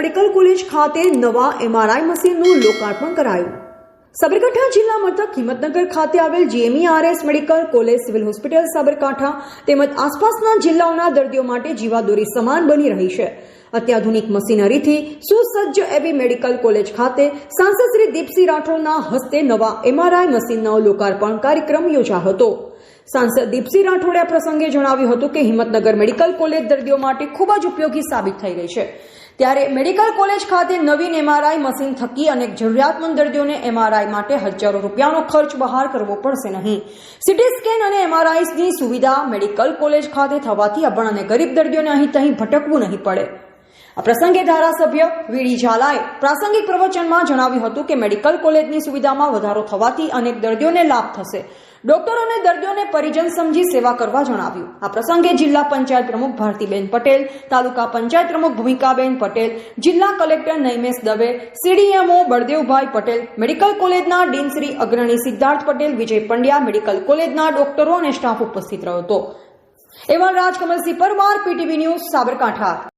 Medical college ખાતે નવા MRI મશીનનું લોકાર્પણ કરાયું. સાબરકાંઠા જિલ્લા મથક હિંમતનગર ખાતે આવેલ GMERS medical college civil hospital Sabarkantha તેમજ આસપાસના જિલ્લાઓના દર્દીઓ માટે જીવાદોરી સમાન બની રહી છે. અત્યાધુનિક મશીનરીથી સુસજ્જ એવી મેડિકલ કોલેજ ખાતે સાંસદ શ્રી દીપસિંહ રાઠોડના હસ્તે નવા એમઆરઆઈ મશીનનો લોકાર્પણ કાર્યક્રમ યોજાયો હતો. સાંસદ દીપસિંહ રાઠોડે આ પ્રસંગે જણાવ્યું હતું કે હિંમતનગર મેડિકલ કોલેજ દર્દીઓ માટે ખૂબ જ ઉપયોગી સાબિત થઈ રહી છે. ત્યારે મેડિકલ કોલેજ ખાતે નવીન એમઆરઆઈ મશીન થકી અનેક જરૂરિયાતમંદ દર્દીઓને એમઆરઆઈ માટે હજારો રૂપિયાનો ખર્ચ બહાર કરવો પડશે નહીં. સીટી સ્કેન અને એમઆરઆઈની સુવિધા મેડિકલ કોલેજ ખાતે થવાથી અભણ અને ગરીબ દર્દીઓને અહીં તહીં ભટકવું નહીં પડે. આ પ્રસંગે ધારાસભ્ય વીડી ઝાલાએ પ્રાસંગિક પ્રવચનમાં જણાવ્યું હતું કે મેડિકલ કોલેજની સુવિધામાં વધારો થવાથી અનેક દર્દીઓને લાભ થશે. ડોક્ટરોને દર્દીઓને પરિજન સમજી સેવા કરવા જણાવ્યું. આ પ્રસંગે જિલ્લા પંચાયત પ્રમુખ ભારતીબેન પટેલ, તાલુકા પંચાયત પ્રમુખ ભૂમિકાબેન પટેલ, જિલ્લા collector Naimesh Dave, CDMO Baldevbhai Patel, medical કોલેજના ડીન શ્રી અગ્રણી સિદ્ધાર્થ પટેલ, વિજય પંડ્યા, મેડિકલ કોલેજના ડોક્ટરો અને સ્ટાફ ઉપસ્થિત રહ્યો હતો. એવા રાજકમલસિંહ પરમાર, પીટીવી ન્યૂઝ સાબરકાંઠા.